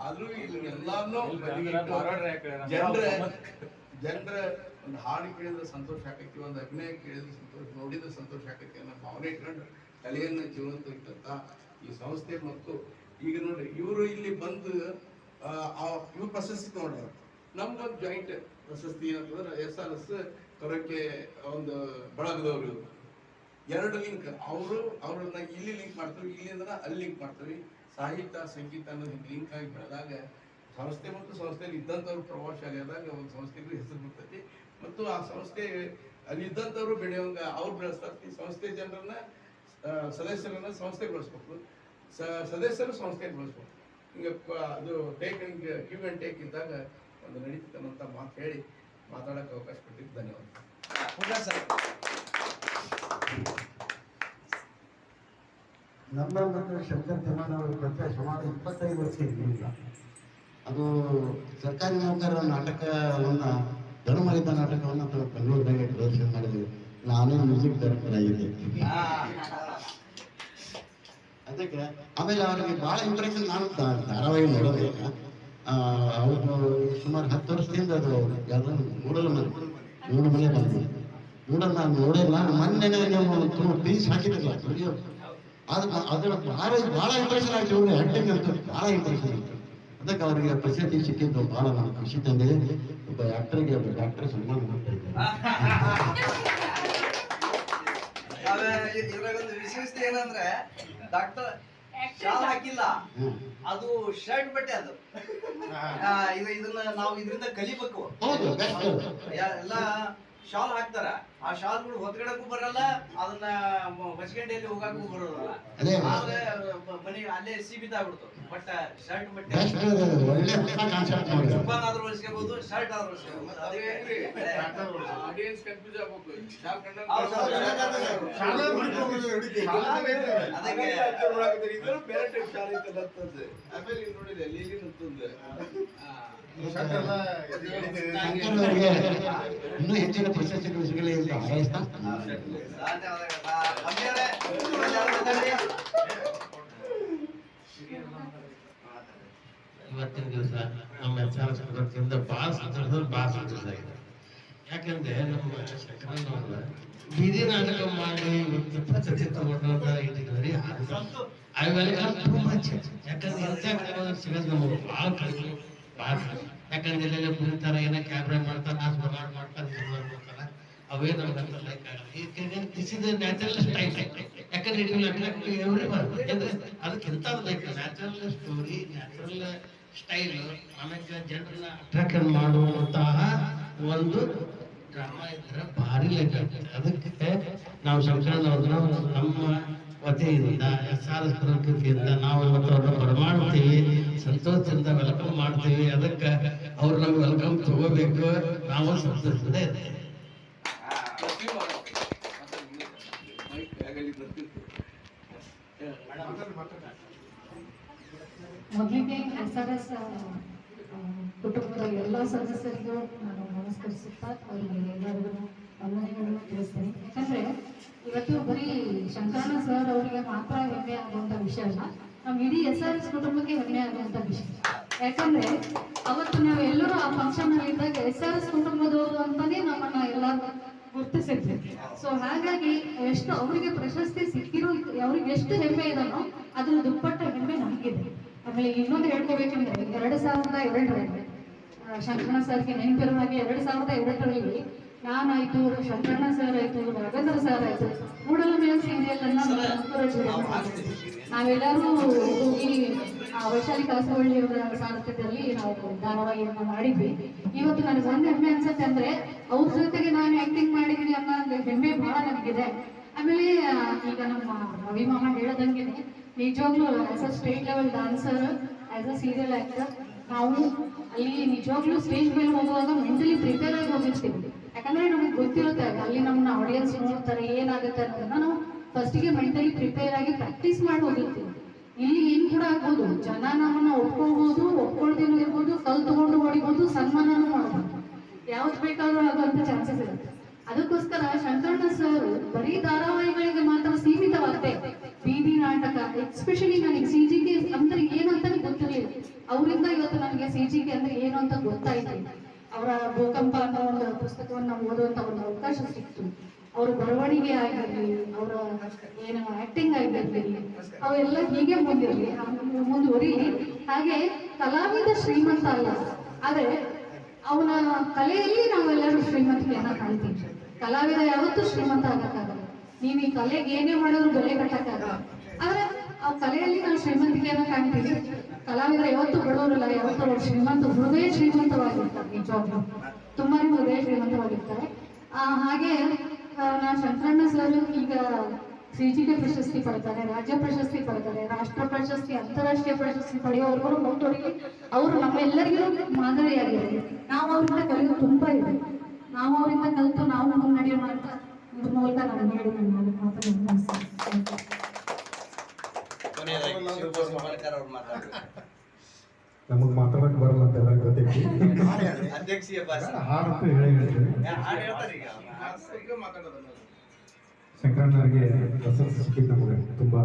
ಆದ್ರೂ ಇಲ್ಲಿ ಎಲ್ಲಾನು ಜನರ ಜನರ ಒಂದು ಹಾಡು ಕೇಳಿದ್ರೆ ಸಂತೋಷ ಆಕೈತಿ ಒಂದು ಅಭಿನಯ ಕೇಳಿದ್ರೆ ಸಂತೋಷ ನೋಡಿದ್ರೆ ಸಂತೋಷ ಆಕೈತಿ ಅನ್ನೋ ಭಾವನೆ ಇಟ್ಕೊಂಡು ಕಲೆಯನ್ನ ಜೀವಂತ ಇಟ್ಟಂತ ಈ ಸಂಸ್ಥೆ ಮತ್ತು ಈಗ ನೋಡ್ರಿ ಇವರು ಇಲ್ಲಿ ಬಂದು ಇವ್ರು ಪ್ರಶಸ್ತಿ ತಗೊಂಡ್ರ ನಮ್ಗೊಂದು ಜಾಯಿಂಟ್ ಪ್ರಶಸ್ತಿ ಏನಂತಂದ್ರೆ ಎಸ್ ಆರ್ ಎಸ್ ಕರೋಕೆ ಒಂದು ಬಳಗದವ್ರು ಇವ್ರು. ಎರಡು ಲಿಂಕ್ ಅವರು, ಅವ್ರನ್ನ ಇಲ್ಲಿ ಲಿಂಕ್ ಮಾಡ್ತೀವಿ ಇಲ್ಲಿಂದ ಅಲ್ಲಿ ಲಿಂಕ್ ಮಾಡ್ತೀವಿ. ಸಾಹಿತ್ಯ, ಸಂಗೀತ ಅನ್ನೋದು ಲಿಂಕ್ ಆಗಿ ಬೆಳೆದಾಗ ಸಂಸ್ಥೆ ಮತ್ತು ಸಂಸ್ಥೆಯಲ್ಲಿ ಇದ್ದಂಥವ್ರು ಪ್ರಭಾವಶಾಲಿ ಆದಾಗ ಒಂದು ಸಂಸ್ಥೆಗೂ ಹೆಸರು ಬರ್ತೈತಿ. ಮತ್ತು ಆ ಸಂಸ್ಥೆ, ಅಲ್ಲಿ ಇದ್ದಂಥವ್ರು ಬೆಳೆಯುವಂಗ ಅವ್ರು ಬೆಳೆಸ್ತಾರೆ. ಸಂಸ್ಥೆ ಜನರನ್ನ ಸದಸ್ಯರನ್ನ ಸಂಸ್ಥೆ ಬೆಳೆಸ್ಬೇಕು. ಸ- ಸದಸ್ಯರು ಸಂಸ್ಥೆ ಬೆಳೆಸ್ಬೇಕು. ಹಿಂಗೆ ಅದು ಟೇಕ್ ಹಿಂಗೆ ಗಿವ್ ಅಂಡ್ ಟೇಕ್ ಇದ್ದಾಗ ಒಂದು ನಡೀತಕ್ಕಂಥ ಮಾತು ಹೇಳಿ ಮಾತಾಡೋಕೆ ಅವಕಾಶ ಕೊಟ್ಟಿದ್ದು ಧನ್ಯವಾದ. ನಮ್ಮ ಮತ್ತು ಶಂಕರ್ ಅವರು ಜೊತೆ ಸುಮಾರು ಇಪ್ಪತ್ತೈದು ವರ್ಷ ಇರಲಿಲ್ಲ. ಅದು ಸರ್ಕಾರಿ ನೌಕರರ ನಾಟಕವನ್ನು ಧರ್ಮಯುದ್ಧ ನಾಟಕವನ್ನು ನಾವು ಬೆಂಗಳೂರಿನಾಗೆ ಪ್ರದರ್ಶನ ಮಾಡಿದ್ವಿ. ನಾನೇ ಮ್ಯೂಸಿಕ್ ಡೈರೆಕ್ಟರ್ ಆಗಿದ್ದೆ ಅದಕ್ಕೆ ಆಮೇಲೆ ಅವರಿಗೆ ಭಾಳ ಇಂಪ್ರೆಷನ್ ನಾನು ಧಾರಾವಾಹಿ ನೋಡೋದಿಲ್ಲ ಅವರು ಸುಮಾರು ಹತ್ತು ವರ್ಷದಿಂದ ಅದು ಯಾವುದನ್ನು ಮೂಡಲು ಮೂಡು ಮನೆ ಬಂದು ಮೂಡಲ್ ನಾನು ನೋಡಿಲ್ಲ ಮೊನ್ನೆ ನೀವು ಪೀಸ್ ಹಾಕಿದ್ರಲ್ಲ ವಿಡಿಯೋ ಅದು ಅದರ ಭಾಳ ಭಾಳ ಇಂಪ್ರೆಷನ್ ಆಯ್ತು ಅವ್ರಿಗೆ ಆಕ್ಟಿಂಗ್ ಅಂತ ಭಾಳ ಇಂಪ್ರೆಷನ್ ಆಯ್ತು. ಅದಕ್ಕೆ ಅವರಿಗೆ ಪ್ರಸಿದ್ಧಿ ಸಿಕ್ಕಿದ್ದು ಭಾಳ ನಾನು ಖುಷಿ ತಂದೆ. ಒಬ್ಬ ಆಕ್ಟರ್ಗೆ ಒಬ್ಬ ಡಾಕ್ಟರ್ ಸನ್ಮಾನ ಮಾಡ್ತಾ ಇದ್ದಾರೆ. ಆಮೇಲೆ ಇ- ಇದ್ರಾಗೊಂದು ವಿಶೇಷತೆ ಏನಂದ್ರೆ ಡಾಕ್ಟರ್ ಶಾಲ್ ಹಾಕಿಲ್ಲ. ಅದು ಶರ್ಟ್ ಬಟ್ಟೆ ಅದು. ಇದನ್ನ ನಾವು ಇದರಿಂದ ಕಲಿಬೇಕು. ಹೌದು ಯಾ- ಎಲ್ಲ ಶಾಲ್ ಹಾಕ್ತಾರ. ಆ ಶಾಲ್ಗಳು ಹೊತ್ಕಡಕ್ಕೂ ಬರಲ್ಲ ಅದನ್ನ ಬಸ್ಗಂಡೆಯಲ್ಲಿ ಹೋಗಕ್ಕೂ ಬರೋದಲ್ಲ ಮನೆ ಅಲ್ಲೇ ಸೀಮಿತ ಆಗ್ಬಿಡ್ತು. ಬಟ್ ಶರ್ಟ್ ಬಟ್ಟೆ. ಜುಬ್ಬಾನ್ ಆದ್ರೂ ಬಳಸ್ಕೋಬಹುದು ಶರ್ಟ್ ಆದ್ರೂ ಆಡಿಯನ್ಸ್ ಕನ್ಫ್ಯೂಸ್ ಆಗ್ಬೇಕು. ಬೇರೆ. ಟೈಪ್ ಶಾಲೆ. ಆಮೇಲೆ ನೋಡಿದೆ ಲೀಲಿ ಅಂತಂದು. ಆ, ಶಂಕರ್ ಅವರಿಗೆ ಇನ್ನೂ ಹೆಚ್ಚಿನ ಪ್ರಶಸ್ತಿಗಳು ಸಿಗಲಿ ಅಂತ ಹಾರೈಸ್ತಾ ಧನ್ಯವಾದಗಳು. ಆ, ಅಮ್ಮಿಯವರೇ, ಎಲ್ಲರೂ ಮಾತಾಡಿ. ಇವತ್ತಿನ ದಿವಸ ನಮ್ಮ ವತಿಯಿಂದ ಭಾಳ ಸಂತೋಷದಲ್ಲಿ ಭಾಳ ಸಂತೋಷ ಯಾಕಂದ್ರೆ ನಮ್ಮ ಶಂಕರಣ್ಣವ್ರ ಬೀದಿ ನಾಟಕ ಮಾಡಿ ಇವತ್ತು ಪ್ರಶಸ್ತಿ ತಗೊಂಡಂತ ಇಟ್ಟಿದ್ದಾರೆ ಟು ಮಚ್ ಯಾಕಂದ್ರೆ ಇಂಥ ಸಿಗೋದು ನಮಗೆ ಭಾಳ ಕಡಿಮೆ ಯಾಕಂದ್ರೆ ಎಲ್ಲೆಲ್ಲ ಕುಣಿತಾರ ಏನೋ ಕ್ಯಾಮ್ರಾ ಮಾಡ್ತಾರ ನಾ ಸುಮಾರು ಮಾಡ್ತಾರ ಮಾಡ್ತಾರ. ಅವೇ ನಮ್ಗೆ ಅಂತ ಲೈಕ್ ಆಗಲ್ಲ. ಇಸ್ ನ್ಯಾಚುರಲ್ ಸ್ಟೈಲ್ ಯಾಕಂದ್ರೆ ಇಟ್ ಯಾಕಂದ್ರೆ like natural story natural style ಆಮೇಲೆ ಜನರನ್ನ ಮಾಡುವಂತಹ ಒಂದು ಡ್ರಾಮಾ ಇದ್ರೆ ಭಾರಿ ಅದಕ್ಕೆ ನಾವು ಸಂಕ್ರಾಂತಿ ನಮ್ಮ ವತಿಯಿಂದ ಎಸ್ ಆರ್ ಎಸ್ ವತಿಯಿಂದ ನಾವು ಇವತ್ತು ಅವ್ರನ್ನ ಬರಮಾಡ್ತೀವಿ ಸಂತೋಷದಿಂದ ವೆಲ್ಕಮ್ ಮಾಡ್ತೀವಿ ಅದಕ್ಕೆ ಅವ್ರು ನಮ್ಗೆ ವೆಲ್ಕಮ್ ತಗೋಬೇಕು ನಾವು ಸಂತೋಷದಿಂದ. ಮೊದಲಿಗೆ ಎಸ್ ಆರ್ ಎಸ್ ಕುಟುಂಬದ ಎಲ್ಲ ಸದಸ್ಯರಿಗೂ ನಾನು ನಮಸ್ಕರಿಸುತ್ತಾ, ಅವರಿಗೆ ಎಲ್ಲರಿಗೂ ವಂದನೆಗಳನ್ನು ತಿಳಿಸ್ತೀನಿ. ಯಾಕಂದ್ರೆ ಇವತ್ತು ಬರೀ ಶಂಕರಣ್ಣ ಸರ್ ಅವರಿಗೆ ಮಾತ್ರ ಹೆಮ್ಮೆ ಆಗುವಂತ ವಿಷಯ ಅಲ್ಲ ನಮ್ಮ ಇಡೀ ಎಸ್ ಆರ್ ಎಸ್ ಕುಟುಂಬಕ್ಕೆ ಹೆಮ್ಮೆ ಆಗುವಂತ ವಿಷಯ. ಯಾಕಂದ್ರೆ ಅವತ್ತು ನಾವ್ ಎಲ್ಲರೂ ಆ ಫಂಕ್ಷನ್ ಅಲ್ಲಿ ಇದ್ದಾಗ ಎಸ್ ಆರ್ ಎಸ್ ಕುಟುಂಬದವರು ಅಂತಾನೆ ನಮ್ಮನ್ನ ಎಲ್ಲರೂ ಗುರ್ತಿಸಿದ್ವಿ ಸೊ ಹಾಗಾಗಿ ಎಷ್ಟು ಅವರಿಗೆ ಪ್ರಶಸ್ತಿ ಸಿಕ್ಕಿರೋ ಅವ್ರಿಗೆ ಎಷ್ಟು ಹೆಮ್ಮೆ ಇದನ್ನೋ ಅದ್ರ ದುಪ್ಪಟ್ಟ ಹೆಮ್ಮೆ ನಮಗಿದೆ. ಆಮೇಲೆ ಇನ್ನೊಂದು ಹೇಳ್ಕೋಬೇಕಂದ್ರೆ ಎರಡು ಸಾವಿರದ ಎರಡರಲ್ಲಿ ಆ, ಶಂಕರಣ್ಣ ಸರ್ಗೆ ನೆನಪಿರುವ ಹಾಗೆ ಎರಡು ಸಾವಿರದ ಎರಡರಲ್ಲಿ ನಾನಾಯ್ತು, ಶಂಕರಣ್ಣ ಸರ್ ಆಯ್ತು ರಾಘವೇಂದ್ರ ಸರ್ ಆಯ್ತು ಮೂಡಲ ಮೇಲೆ ಸೀರಿಯಲ್ ಅನ್ನ. ನಾವೆಲ್ಲರೂ ಹೋಗಿ ಆ ವೈಶಾಲಿ ಕಾಸರವಳ್ಳಿ ಅವರ ಸಾರಥ್ಯದಲ್ಲಿ ನಾವು ಧಾರಾವಾಹಿಯನ್ನ ಮಾಡಿದ್ವಿ. ಇವತ್ತು ನನಗೆ ಒಂದು ಹೆಮ್ಮೆ ಅನ್ಸುತ್ತೆ ಅಂದ್ರೆ, ಅವ್ರ ಜೊತೆಗೆ ನಾನು ಆಕ್ಟಿಂಗ್ ಮಾಡಿದೀನಿ ಅನ್ನೋ ಹೆಮ್ಮೆ ಬಹಳ ನನಗಿದೆ ಆಮೇಲೆ ಈಗ ನಮ್ಮ ರವಿ ಮಾಮ ಹೇಳದಂಗೆ ನಿಜವಾಗ್ಲೂ as a state level dancer as a serial actor ನಾವು ಅಲ್ಲಿ ನಿಜವಾಗ್ಲೂ ಸ್ಟೇಜ್ ಮೇಲೆ ಹೋಗುವಾಗ ಮೆಂಟಲಿ ಪ್ರಿಪೇರ್ ಆಗಿ ಹೋಗಿರ್ತೀವಿ. ಯಾಕಂದ್ರೆ ನಮಗೆ ಗೊತ್ತಿರುತ್ತೆ ಅಲ್ಲಿ ನಮ್ಮನ್ನ ಆಡಿಯನ್ಸ್ ನೋಡ್ತಾರೆ, ಏನಾಗುತ್ತೆ ಅನ್ನೋದನ್ನ ನಾವು ಫಸ್ಟಿಗೆ ಮೆಂಟಲಿ ಪ್ರಿಪೇರ್ ಆಗಿ ಪ್ರಾಕ್ಟೀಸ್ ಮಾಡಿ ಹೋಗಿರ್ತೀವಿ ಇಲ್ಲಿ ಏನ್ ಕೂಡ ಆಗ್ಬೋದು. ಜನ ನಮ್ಮನ್ನ ಒಪ್ಕೋಬಹುದು ಒಪ್ಕೊಳ್ದೇನೂ ಇರ್ಬೋದು ಕಲ್ ತಗೊಂಡು ಹೊಡಿಬೋದು, ಸನ್ಮಾನನೂ ಮಾಡ್ಬೋದು. ಯಾವ್ದು ಬೇಕಾದ್ರೂ ಆಗುವಂತ ಚಾನ್ಸಸ್ ಇರುತ್ತೆ. ಅದಕ್ಕೋಸ್ಕರ ಶಂಕರಣ್ಣ ಸರ್ ಬರೀ ಧಾರಾವಾಹಿಗಳಿಗೆ ಮಾತ್ರ ಸೀಮಿತವಾಗುತ್ತೆ ಬೀದಿ ನಾಟಕ ಎಸ್ಪೆಷಲಿ ನನಗೆ ಸಿ ಜಿ ಕೆ ಅಂದ್ರೆ ಏನು ಅಂತಾನೆ ಗೊತ್ತಿರಲಿಲ್ಲ. ಅವರಿಂದ ಇವತ್ತು ನನಗೆ ಸಿ ಜಿ ಕೆ ಅಂದ್ರೆ ಏನು ಅಂತ ಗೊತ್ತಾಯ್ತು. ಅವರ ಭೂಕಂಪ ಅನ್ನೋ ಒಂದು ಪುಸ್ತಕವನ್ನು ಓದುವಂತ ಒಂದು ಅವಕಾಶ ಸಿಕ್ತು ಅವ್ರ ಬರವಣಿಗೆ ಆಗಿರಲಿ, ಅವರ ಏನು ಆಕ್ಟಿಂಗ್ ಆಗಿರಲಿ, ಅವೆಲ್ಲ ಹೀಗೆ ಮುಂದಿರಲಿ ಮುಂದುವರಿಲಿ. ಹಾಗೆ ಕಲಾವಿದ ಶ್ರೀಮಂತ ಅಲ್ಲ, ಆದ್ರೆ ಅವನ ಕಲೆಯಲ್ಲಿ ನಾವೆಲ್ಲರೂ ಶ್ರೀಮಂತಿಕೆಯನ್ನ ಕಾಣ್ತೀವಿ. ಕಲಾವಿದ ಯಾವತ್ತೂ ಶ್ರೀಮಂತ ಆಗಕ್ಕಾಗಲ್ಲ. ನೀವು ಈ ಕಲೆಗೆ ಏನೇ ಮಾಡಿದ್ರು ಬೆಲೆ ಕಟ್ಟಕ್ಕಾಗಲ್ಲ. ಆದ್ರೆ ಆ ಕಲೆಯಲ್ಲಿ ನಾವು ಶ್ರೀಮಂತಿಕೆಯನ್ನ ಕಾಣ್ತೀವಿ. ಕಲಾವಿದರು ಯಾವತ್ತೂ ಬಡವರಲ್ಲ, ಯಾವತ್ತೂ ಅವರು ಶ್ರೀಮಂತ ಹೃದಯ ಶ್ರೀಮಂತವಾಗಿರ್ತಾರೆ ನಿಜವಾಗ್ಲೂ ತುಂಬಾನೇ ಹೃದಯ ಶ್ರೀಮಂತವಾಗಿರ್ತಾರೆ. ಹಾಗೆ ನಾ ಶಂಕರಣ್ಣ ಸರ್ ಈಗ ಸಿ ಜಿ ಕೆ ಪ್ರಶಸ್ತಿ ಪಡ್ತಾರೆ, ರಾಜ್ಯ ಪ್ರಶಸ್ತಿ ಪಡ್ತಾರೆ, ರಾಷ್ಟ್ರ ಪ್ರಶಸ್ತಿ, ಅಂತಾರಾಷ್ಟ್ರೀಯ ಪ್ರಶಸ್ತಿ ಪಡೆಯುವವರೆಗೂ ಮುಂದುವರಿಲಿ ಅವರು ನಮ್ಮೆಲ್ಲರಿಗೂ ಮಾದರಿಯಾಗಿದ್ದಾರೆ. ನಾವು ಅವರಿಂದ ಕಲಿಯೋದು ತುಂಬಾ ಇದೆ. ನಾವು ಅವರಿಂದ ಕಲಿತು ನಾವು ಮುನ್ನಡೆಯೋಣ ಅಂತ ಇದ್ರ ಮೂಲಕ ನಾನು ಹೇಳಿ ನನ್ನ ನಮಗ್ ಮಾತಾಡಕ್ ಬರಲ್ಲ ಅಂತ ಎಲ್ಲ ಗೊತ್ತೈತಿ. ಹಾಡಂತೂ ಹೇಳಿ ಹೇಳ್ತೀನಿ. ಶಂಕರಣ್ಣರಿಗೆ ಪ್ರಶಸ್ತಿ ಸಿಕ್ಕಿದ್ದು ನಮಗೆ. ತುಂಬಾ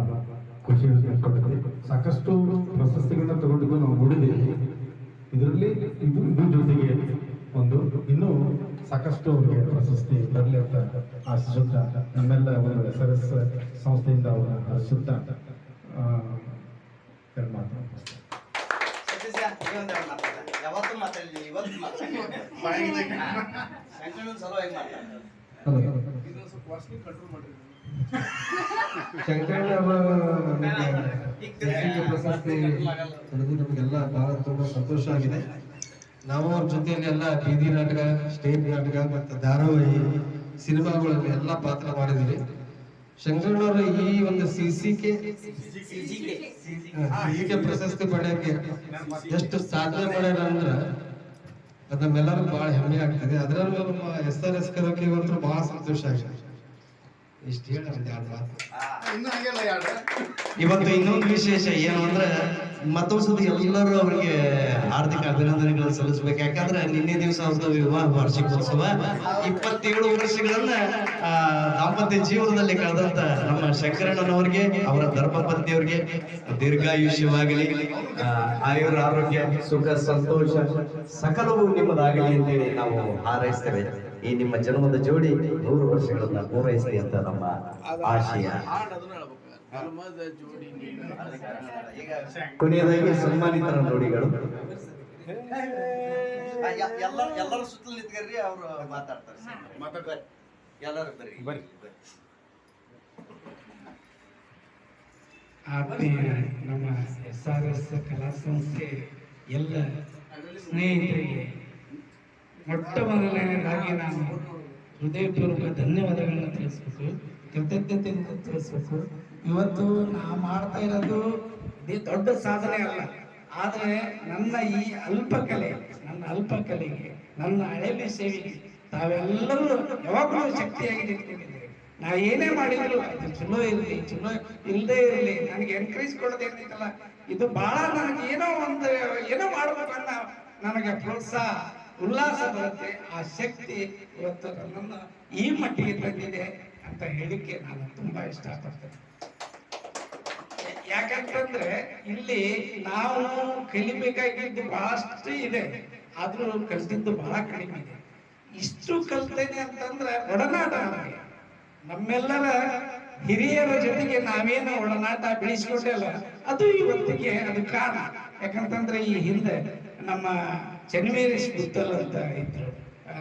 ಖುಷಿ ಕೊಟ್ಟೈತಿ ಸಾಕಷ್ಟು ಪ್ರಶಸ್ತಿಗಳನ್ನ ತಗೊಂಡಿದ್ದು ನಾವು ನೋಡಿದ್ದೀವಿ. ಇದರಲ್ಲಿ ಇದು ಇದ್ರ ಜೊತೆಗೆ ಒಂದು ಇನ್ನೂ ಸಾಕಷ್ಟು ಅವ್ರಿಗೆ ಪ್ರಶಸ್ತಿ ಬರಲಿ ಅಂತ ಆಶಿಸುತ್ತಾ ನಮ್ಮೆಲ್ಲ ಒಂದು ಎಸ್ ಆರ್ ಎಸ್ ಸಂಸ್ಥೆಯಿಂದ ಅವರ ಹರಿಸುತ್ತಾ ಎರಡು ಯಾವತ್ತೂ ಮಾತಾಡಲಿ ಇವತ್ತು ಮಾತಾಡಿ ಸಲುವಾಗಿ ಮಾತಾಡ್ತಾರೆ ನಮಗೆಲ್ಲ ಬಹಳ ತುಂಬಾ ಸಂತೋಷ ಆಗಿದೆ. ನಾವು ಅವ್ರ ಜೊತೆಯಲ್ಲಿ ಎಲ್ಲ ಬೀದಿ ನಾಟಕ ಸ್ಟೇಜ್ ನಾಟಕ ಮತ್ತೆ ಧಾರಾವಾಹಿ ಸಿನಿಮಾಗಳಲ್ಲಿ ಎಲ್ಲ ಪಾತ್ರ ಮಾಡಿದ್ದೀವಿ ಶಂಕರಣ್ಣವರು ಈ ಒಂದು ಸಿ ಸಿ ಕೆ ಕೆ ಪ್ರಶಸ್ತಿ ಪಡೆಯಕ್ಕೆ ಎಷ್ಟು ಸಾಧನೆ ಮಾಡ್ಯಾರ ಅಂದ್ರೆ ಅದು ನಮ್ಮೆಲ್ಲರೂ ಬಹಳ ಹೆಮ್ಮೆ ಆಗ್ತದೆ. ಅದರಲ್ಲೂ ನಮ್ಮ ಎಸ್ ಆರ್ ಎಸ್ ಕರೋಕೆ ಇವತ್ತು ಬಹಳ ಸಂತೋಷ ಆಗಿದೆ. ಇಷ್ಟು ಹೇಳ ಇವತ್ತು ಇನ್ನೊಂದು ವಿಶೇಷ ಏನು ಅಂದ್ರೆ ಮತ್ತೊಂದ್ಸತಿ ಎಲ್ಲರೂ ಅವರಿಗೆ ಹಾರ್ದಿಕ ಅಭಿನಂದನೆಗಳನ್ನು ಸಲ್ಲಿಸಬೇಕು. ಯಾಕಂದ್ರೆ ನಿನ್ನೆ ದಿವಸ ಅವ್ರದ್ದು ವಿವಾಹ ವಾರ್ಷಿಕೋತ್ಸವ. ಇಪ್ಪತ್ತೇಳು ವರ್ಷಗಳನ್ನ ದಾಂಪತ್ಯ ಜೀವನದಲ್ಲಿ ಕಳೆದಂತ ನಮ್ಮ ಶಂಕರಣ್ಣನವರಿಗೆ, ಅವರ ಧರ್ಮಪತ್ನಿಯವರಿಗೆ ದೀರ್ಘಾಯುಷ್ಯವಾಗಲಿ ಆಯುರ್ ಆರೋಗ್ಯ, ಸುಖ, ಸಂತೋಷ ಸಕಲವು ನಿಮ್ಮದಾಗಲಿ ಅಂತೇಳಿ ನಾವು ಹಾರೈಸ್ತೇವೆ. ಈ ನಿಮ್ಮ ಜನ್ಮದ ಜೋಡಿ ನೂರು ವರ್ಷಗಳನ್ನ ಪೂರೈಸಲಿ ಅಂತ ನಮ್ಮ ಆಶಯ. ಕೊನೆಯದಾಗಿ ಸನ್ಮಾನಿತರ ನುಡಿಗಳು ಎಲ್ಲರೂ ಎಲ್ಲರ ಸುತ್ತಲೂ ನಿಂತ್ಕರ್ರಿ ಅವ್ರು ಮಾತಾಡ್ತಾರೆ. ಮಾತಾಡ್ತಾರೆ. ಎಲ್ಲರೂ ಬರ್ರಿ. ಬರ್ರಿ. ಆತ್ಮೀಯ ನಮ್ಮ ಎಸ್ ಆರ್ ಎಸ್ ಕಲಾ ಸಂಸ್ಥೆ ಎಲ್ಲ ಸ್ನೇಹಿತರಿಗೆ ಮೊಟ್ಟ ಮೊದಲನೇದಾಗಿ ನಾನು ಹೃದಯಪೂರ್ವಕ ಧನ್ಯವಾದಗಳನ್ನ ತಿಳಿಸ್ಬೇಕು ಕೃತಜ್ಞತೆಯಿಂದ ತಿಳಿಸ್ಬೇಕು. ಇವತ್ತು ನಾ ಮಾಡ್ತಾ ಇರೋದು ದೊಡ್ಡ ಸಾಧನೆ ಅಲ್ಲ. ಆದರೆ ನನ್ನ ಈ ಅಲ್ಪ ಕಲೆ ನನ್ನ ಅಲ್ಪ ಕಲೆಗೆ ನನ್ನ ಹಳೆಯ ಸೇವೆಗೆ ತಾವೆಲ್ಲರೂ ಯಾವಾಗಲೂ ಶಕ್ತಿಯಾಗಿ ನಿಂತ್ಕೊಂಡಿದ್ದೀರಿ. ನಾ ಏನೇ ಮಾಡಿದ್ರು ಅದು ಚಲೋ ಇರಲಿ, ಚಲೋ ಇಲ್ಲದೆ ಇರಲಿ, ನನಗೆ ಎನ್ಕರೇಜ್ ಕೊಡೋದೇನಿತ್ತಲ್ಲ ಇದು ಬಹಳ ನನಗೆ ಏನೋ ಒಂದು, ಏನೋ ಮಾಡ್ಬೇಕು ಅನ್ನ ನನಗೆ ಪ್ರೋತ್ಸಾಹ, ಉಲ್ಲಾಸ ಬರುತ್ತೆ. ಆ ಶಕ್ತಿ ಇವತ್ತು ನನ್ನನ್ನು ಈ ಮಟ್ಟಿಗೆ ತಂದಿದೆ ಅಂತ ಹೇಳಿಕೆ ನಾನು ತುಂಬಾ ಇಷ್ಟಪಡ್ತೇನೆ. ಯಾಕಂತಂದ್ರೆ ಇಲ್ಲಿ ನಾವು ಕಲಿಬೇಕಾಗಿದ್ದು ಬಹಳಷ್ಟು ಇದೆ, ಆದ್ರೂ ಕಲ್ತಿದ್ದು ಬಹಳ ಕಡಿಮೆ ಇದೆ. ಇಷ್ಟು ಕಲ್ತೇನೆ ಅಂತಂದ್ರೆ ಒಡನಾಟ ನಮಗೆ. ನಮ್ಮೆಲ್ಲರ ಹಿರಿಯರ ಜೊತೆಗೆ ನಾವೇನು ಒಡನಾಟ ಬೆಳೆಸ್ಕೊಂಡಲ್ಲ ಅದು ಇವತ್ತಿಗೆ ಅದು ಕಾರಣ. ಯಾಕಂತಂದ್ರೆ ಈ ಹಿಂದೆ ನಮ್ಮ ಚನ್ಮೇರೇಶ್ ಗುತ್ತಲ್ ಅಂತ ಇದ್ರು,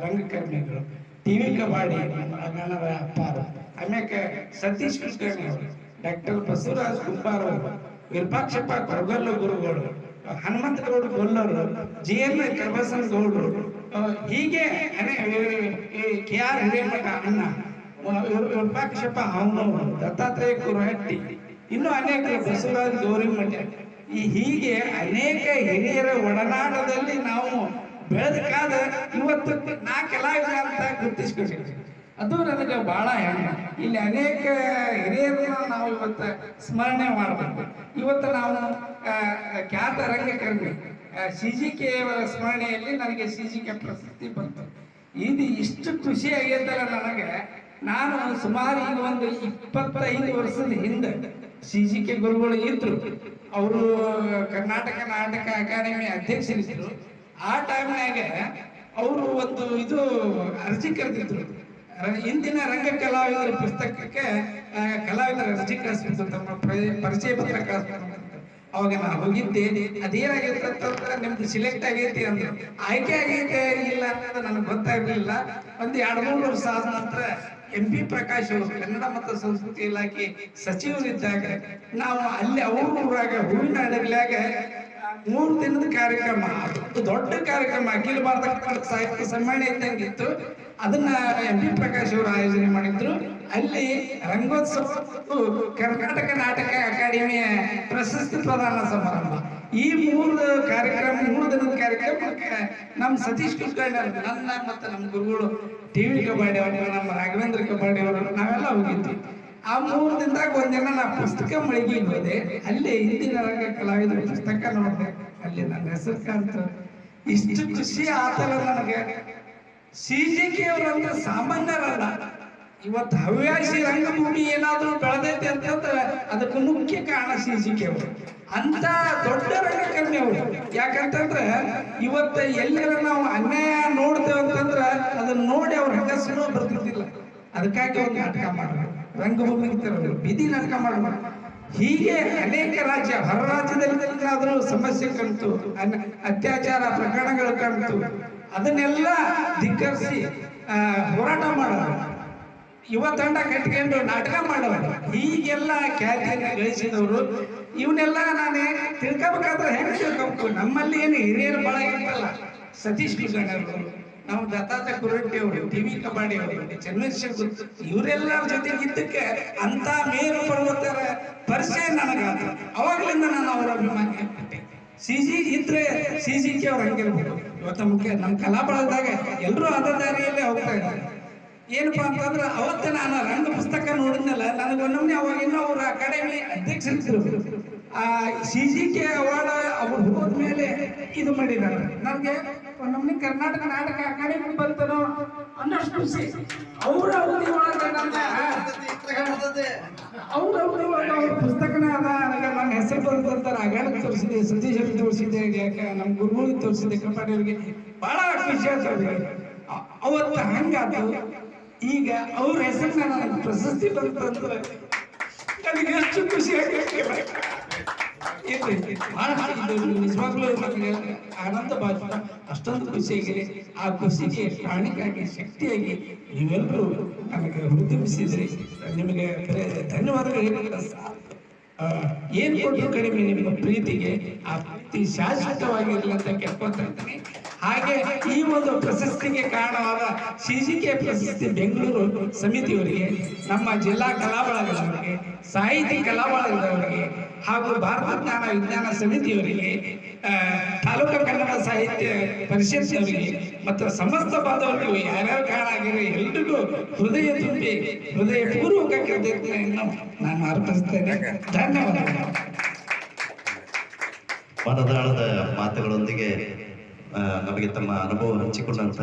ರಂಗಕರ್ಮಿಗಳು ಟಿವಿ ಕಬಾಡಿ ನಮ್ಮ ಅಣ್ಣನವರ ಅಪ್ಪಾರು, ಆಮ್ಯಾಕೆ ಸತೀಶ್ ಕುಲಕರ್ಣಿ ಅವರು. ಡಾಕ್ಟರ್ ಬಸವರಾಜ್ ಕುಂಬಾರ ವಿರೂಪಾಕ್ಷಪ್ಪ ಕೊರಗಲ್ಲು ಗುರುಗಳು, ಹನುಮಂತಗೌಡ ಗೊಲ್ಲರು ಜಿ ಎನ್ ಕರ್ಬಸನ್ ಗೌಡರು ಹೀಗೆ ಕೆ ಆರ್ ಹಿರೇಮಠ ಅಣ್ಣ ವಿರೂಪಾಕ್ಷಪ್ಪ ಅವನವರು ದತ್ತಾತ್ರೇಯ ಕುರಹಟ್ಟಿ ಇನ್ನು ಅನೇಕ ಬಸವರಾಜ್ ಈ ಹೀಗೆ ಅನೇಕ ಹಿರಿಯರ ಒಡನಾಟದಲ್ಲಿ ನಾವು ಬೆಳೆದಕ್ಕಾದ ಇವತ್ತು ನಾ ಕಲಾವಿದ ಅಂತ ಗುರುತಿಸ್ಕೊಂಡಿದ್ದೀವಿ ಅದು ನನಗೆ ಬಹಳ ಹೆಮ್ಮೆ. ಇಲ್ಲಿ ಅನೇಕ ಹಿರಿಯರನ್ನ ನಾವು ಇವತ್ತು ಸ್ಮರಣೆ ಮಾಡಬೇಕು. ಇವತ್ತು ನಾವು ಖ್ಯಾತ ರಂಗಕರ್ಮಿ ಸಿ ಜಿ ಕೆ ಅವರ ಸ್ಮರಣೆಯಲ್ಲಿ ನನಗೆ ಸಿ ಜಿ ಕೆ ಪ್ರಶಸ್ತಿ ಬಂತು. ಇದು ಇಷ್ಟು ಖುಷಿ ಆಗೈತಲ್ಲ ನನಗೆ. ನಾನು ಸುಮಾರು ಈಗ ಒಂದು ಇಪ್ಪತ್ತೈದು ವರ್ಷದ ಹಿಂದೆ ಸಿ ಜಿ ಕೆ ಗುರುಗಳು ಇದ್ರು. ಅವರು ಕರ್ನಾಟಕ ನಾಟಕ ಅಕಾಡೆಮಿ ಅಧ್ಯಕ್ಷರಿದ್ದರು ಆ ಟೈಮ್ನಾಗ ಅವರು ಒಂದು ಇದು ಅರ್ಜಿ ಕರೆದಿದ್ರು. ಇಂದಿನ ರಂಗ ಕಲಾವಿದರ ಪುಸ್ತಕಕ್ಕೆ ಕಲಾವಿದರ ರಜೆ ತಮ್ಮ ಪರಿಚಯ ಪತ್ರ. ಅವಾಗ ನಾ ಹೋಗಿದ್ದೆ ಅದೇನಾಗಿತ್ತು ಅಂತಂದ್ರೆ ನಿಮ್ದು ಸಿಲೆಕ್ಟ್ ಆಗೈತಿ ಅಂದ್ರೆ, ಆಯ್ಕೆ ಆಗೈತೆ ಇಲ್ಲ ಅನ್ನೋದು ನನಗೆ ಗೊತ್ತಾಗಲಿಲ್ಲ ಒಂದು ಎರಡು ಮೂರು ವರ್ಷ ಆದ ನಂತರ ಎಂ ಪಿ ಪ್ರಕಾಶ್ ಅವರು ಕನ್ನಡ ಮತ್ತು ಸಂಸ್ಕೃತಿ ಇಲಾಖೆ ಸಚಿವರಿದ್ದಾಗ ನಾವು ಅಲ್ಲಿ ಅವ್ರ ಊರಾಗ ಹೂವಿನ ಮೂರು ದಿನದ ಕಾರ್ಯಕ್ರಮ ದೊಡ್ಡ ಕಾರ್ಯಕ್ರಮ, ಅಖಿಲ ಭಾರತ ಸಾಹಿತ್ಯ ಸಮ್ಮೇಳನ ಇದ್ದಂಗಿತ್ತು ಅದನ್ನ ಎಂ ಪಿ ಪ್ರಕಾಶ್ ಅವರು ಆಯೋಜನೆ ಮಾಡಿದ್ರು. ಅಲ್ಲಿ ರಂಗೋತ್ಸವ, ಕರ್ನಾಟಕ ನಾಟಕ ಅಕಾಡೆಮಿಯ ಪ್ರಶಸ್ತಿ ಪ್ರದಾನ ಸಮಾರಂಭ. ಈ ಮೂರು ಕಾರ್ಯಕ್ರಮ, ಮೂರು ದಿನದ ಕಾರ್ಯಕ್ರಮಕ್ಕೆ ನಮ್ಮ ಸತೀಶ್ ಕುಲಕರ್ಣಿ ಅವರು, ನನ್ನ ಮತ್ತು ನಮ್ಮ ಗುರುಗಳು ಟಿ ವಿ ಕಬಾಡಿ ಅವರು, ನಮ್ಮ ರಾಘವೇಂದ್ರ ಕಬಾಡಿ ಅವರು, ನಾವೆಲ್ಲ ಹೋಗಿದ್ವಿ. ಆ ಮೂರು ದಿನದಾಗ ಒಂದಿನ ನಾ ಪುಸ್ತಕ ಮಳಿಗೆ ಹೋದೆ. ಅಲ್ಲಿ ಹಿಂದಿನ ರಂಗ ಕಲಾವಿದರ ಪುಸ್ತಕ ನೋಡಿದೆ. ಅಲ್ಲಿ ನನ್ನ ಹೆಸರು ಕಾಣ್ತು. ಇಷ್ಟು ಖುಷಿ ಆತಲ್ಲ ನನಗೆ. ಸಿ ಜಿ ಕೆ ಅವರಂದ್ರೆ ಸಾಮಾನ್ಯರಲ್ಲ. ಇವತ್ತು ಹವ್ಯಾಸಿ ರಂಗಭೂಮಿ ಏನಾದರೂ ಬೆಳೆದೈತೆ ಅಂತಂದ್ರೆ ಅದಕ್ಕೆ ಮುಖ್ಯ ಕಾರಣ ಸಿ ಜಿ ಕೆ ಅವರು ಅಂತ ದೊಡ್ಡ ರಂಗಕರ್ಮಿ ಅವರು. ಯಾಕಂತಂದ್ರೆ ಇವತ್ತು ಎಲ್ಲರ ನಾವು ಅನ್ಯಾಯ ನೋಡ್ತೇವೆ ಅಂತಂದ್ರೆ ಅದನ್ನ ನೋಡಿ ಅವ್ರ ಹೆಂಗಸರು ಬರ್ತಿದ್ದಿಲ್ಲ ಅದಕ್ಕಾಗಿ ಅವ್ರು ನಾಟಕ ಮಾಡಬೇಕು. ರಂಗಭೂಮಿ ಬೀದಿ ನಾಟಕ ಮಾಡಬೇಕು. ಹೀಗೆ ಅನೇಕ ರಾಜ್ಯ, ಹೊರ ರಾಜ್ಯದಲ್ಲಿ ಸಮಸ್ಯೆ ಕಂತು ಅತ್ಯಾಚಾರ ಪ್ರಕರಣಗಳು ಕಂಡು ಅದನ್ನೆಲ್ಲ ಧಿಕ್ಕರಿಸಿ ಹೋರಾಟ ಮಾಡೋದು ಯುವ ತಂಡ ಕಟ್ಕೊಂಡು ನಾಟಕ ಮಾಡೋದು ಈಗೆಲ್ಲ ಖ್ಯಾತಿಯನ್ನು ಗಳಿಸಿದವರು. ಇವನ್ನೆಲ್ಲ ನಾನೇ ತಿಳ್ಕೊಬೇಕಾದ್ರೆ ಹೆಂಗೆ ತಿಳ್ಕೊಬೇಕು? ನಮ್ಮಲ್ಲಿ ಏನು ಹಿರಿಯರು ಬಹಳ ಇರ್ತಲ್ಲ ಸತೀಶ್ ಕುಲಕರ್ಣಿ ನಾವು ದತ್ತಾತ ಕುರಟ್ಟಿ ಅವರು, ಟಿ ವಿ ಕಬಾಡಿ ಅವರು ಚಂದ್ರಶೇಖರ್ ಇವರೆಲ್ಲರ ಜೊತೆಗೆ ಇದ್ದಕ್ಕೆ ಅಂತ ಮೇರು ಪರ್ವತರ ಪರಿಚಯ ನನಗಾದ ಅವಾಗ್ಲಿಂದ ನಾನು ಅವರ ಅಭಿಮಾನಿ ಸಿ ಜಿ ಇದ್ರೆ ಸಿ ಜಿ ಕೆ ಅವ್ರು ಹಂಗಿರ್ಬೇಕು ಇವತ್ತು ಮುಖ್ಯ ನಮ್ಮ ಕಲಾಬಳದಾಗ ಎಲ್ಲರೂ ಅದ ದಾರಿಯಲ್ಲೇ ಹೋಗ್ತಾ ಇದ್ದಾರೆ ಏನಪ್ಪಾ ಅಂತಂದ್ರೆ ಅವತ್ತ ನಾನು ರಂಗ ಪುಸ್ತಕ ನೋಡಿದ್ನಲ್ಲ ನನಗೆ ಒಂದೊಮ್ಮೆ ಅವಾಗ ಇನ್ನೂ ಅವ್ರ ಅಕಾಡೆಮಿ ಅಧ್ಯಕ್ಷರಿದ್ರು ಆ ಸಿ ಜಿ ಕೆ ಅವಾರ್ಡ್ ಅವ್ರು ಹೋದ್ಮೇಲೆ ಇದು ಮಾಡಿದ್ದಾರೆ ನನಗೆ ಒಂದೊಮ್ಮೆ ಕರ್ನಾಟಕ ನಾಟಕ ಅಕಾಡೆಮಿ ಬಂತನೋ ಅನ್ನೋಷ್ಟು ಖುಷಿ ಅವ್ರ ಅವಧಿ ಒಳಗೆ ಅವ್ರ ಅವ್ರವಾಗ ಅವ್ರ ಪುಸ್ತಕನೇ ಅದ. ನನಗೆ ನನ್ನ ಹೆಸರು ಬರೆದಂತಾರೆ ಅಗಾಡಕ್ಕೆ ತೋರಿಸಿದೆ ಸತೀಶ್ ಅವ್ರಿಗೆ ತೋರಿಸಿದೆ ಯಾಕೆ ನಮ್ಮ ಗುರುಗಳಿಗೆ ತೋರಿಸಿದೆ ಕಪಾಡಿ ಅವ್ರಿಗೆ ಬಹಳ ಖುಷಿ ಆಯ್ತು ಅವತ್ತು ಹಂಗಾತು. ಈಗ ಅವ್ರ ಹೆಸರಿನ ನನಗೆ ಪ್ರಶಸ್ತಿ ಬಂತಂದ್ರೆ ನನಗೆ ಎಷ್ಟು ಖುಷಿ ಆಗೈತೆ ನಿಜವಾಗ್ಲೂ ನನಗೆ ಆನಂದ ಭಾಷಣ ಅಷ್ಟೊಂದು ಖುಷಿಯಾಗಿದೆ ಆ ಖುಷಿಗೆ ಕಾಣಿಕಾಗಿ ಶಕ್ತಿಯಾಗಿ ನೀವೆಲ್ಲರೂ ನನಗೆ ಹುರಿದುಂಬಿಸಿದ್ರಿ ನಿಮಗೆ ಧನ್ಯವಾದಗಳು ಏನ್ ಕೊಟ್ಟರು ಕಡಿಮೆ ನಿಮ್ಮ ಪ್ರೀತಿಗೆ ಆ ಪ್ರೀತಿ ಶಾಶ್ವತವಾಗಿರಲಿ ಅಂತ ಕೇಳ್ಕೊತಾ ಇದ್ದೀನಿ ಹಾಗೆ ಈ ಒಂದು ಪ್ರಶಸ್ತಿಗೆ ಕಾರಣವಾದ ಸಿಜಿಕೆ ಪ್ರಶಸ್ತಿ ಬೆಂಗಳೂರು ಸಮಿತಿಯವರಿಗೆ, ನಮ್ಮ ಜಿಲ್ಲಾ ಕಲಾಬಳಗದವರಿಗೆ ಸಾಹಿತಿ ಕಲಾಬಳಗದವರಿಗೆ ಹಾಗೂ ಭಾರತ ಜ್ಞಾನ ವಿಜ್ಞಾನ ಸಮಿತಿಯವರಿಗೆ ತಾಲೂಕು ಕನ್ನಡ ಸಾಹಿತ್ಯ ಪರಿಷತ್ತಿನವರಿಗೆ ಮತ್ತು ಸಮಸ್ತ ಬಾಂಧವರು ಯಾರ್ಯಾರು ಕಾರಣ ಆಗಿರೋ ಎಲ್ರಿಗೂ ಹೃದಯ ತುಂಬಿ ಹೃದಯ ಪೂರ್ವಕ ಕೃತಜ್ಞತೆಯನ್ನು ನಾನು ಅರ್ಪಿಸ್ತೇನೆ ಧನ್ಯವಾದಗಳು. ಮನದಾಳದ ಮಾತುಗಳೊಂದಿಗೆ ನಮಗೆ ತಮ್ಮ ಅನುಭವ ಹಂಚಿಕೊಂಡಂತ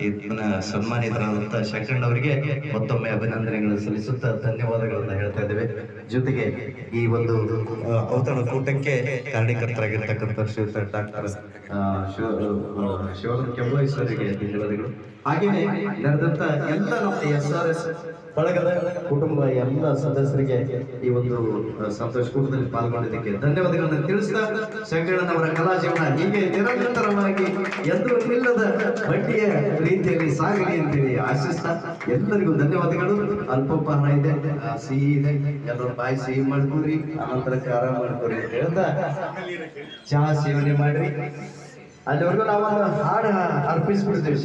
ಇದನ್ನ ಸನ್ಮಾನಿತರಾದಂತಹ ಶಂಕರಣ್ಣ ಅವರಿಗೆ ಮತ್ತೊಮ್ಮೆ ಅಭಿನಂದನೆಗಳನ್ನು ಸಲ್ಲಿಸುತ್ತಾ ಧನ್ಯವಾದಗಳನ್ನ ಹೇಳ್ತಾ ಇದ್ದೇವೆ. ಜೊತೆಗೆ ಈ ಒಂದು ಕೂಟಕ್ಕೆ ಕಾರಣೀಕರ್ತರಾಗಿರ್ತಕ್ಕಂಥ ಶ್ರೀಯುತ ಡಾಕ್ಟರ್ ಶಿವ ಕೆಂಬಾಯಿ ಸರ್ಗೆ ಧನ್ಯವಾದಗಳು. ಹಾಗೆಯೇ ನಡೆದಂತ ಎಲ್ಲ ನಮ್ಮ ಎಸ್ ಆರ್ ಎಸ್ ಬಳಗದ ಕುಟುಂಬ ಎಲ್ಲ ಸದಸ್ಯರಿಗೆ ಈ ಒಂದು ಸಂತೋಷ ಕೂಟದಲ್ಲಿ ಪಾಲ್ಗೊಂಡಿದ್ದಕ್ಕೆ ಧನ್ಯವಾದಗಳನ್ನು ತಿಳಿಸಿದ ಶಂಕರಣ್ಣನವರ ಕಲಾ ಜೀವನ ಹೀಗೆ ನಿರಂತರವಾಗಿ ಎಂದೂ ನಿಲ್ಲದ ಬಡ್ಡಿಯ ರೀತಿಯಲ್ಲಿ ಸಾಗಲಿ ಅಂತೇಳಿ ಆಶಿಸ್ತಾ ಎಲ್ಲರಿಗೂ ಧನ್ಯವಾದಗಳು. ಅಲ್ಪೋಪಹಾರ ಇದೆ ಸಿಹಿ ಇದೆ. ಎಲ್ಲರೂ ಬಾಯಿ ಸಿಹಿ ಮಾಡ್ಕೊಡ್ರಿ, ಆನಂತರ ಖಾರ ಮಾಡ್ಕೊರಿ ಅಂತ ಹೇಳ್ತಾ ಚಹಾ ಸೇವನೆ ಮಾಡ್ರಿ. ಅಲ್ಲಿವರೆಗೂ ನಾವೊಂದು ಹಾಡು ಅರ್ಪಿಸ್ಬಿಡ್ತೀವಿ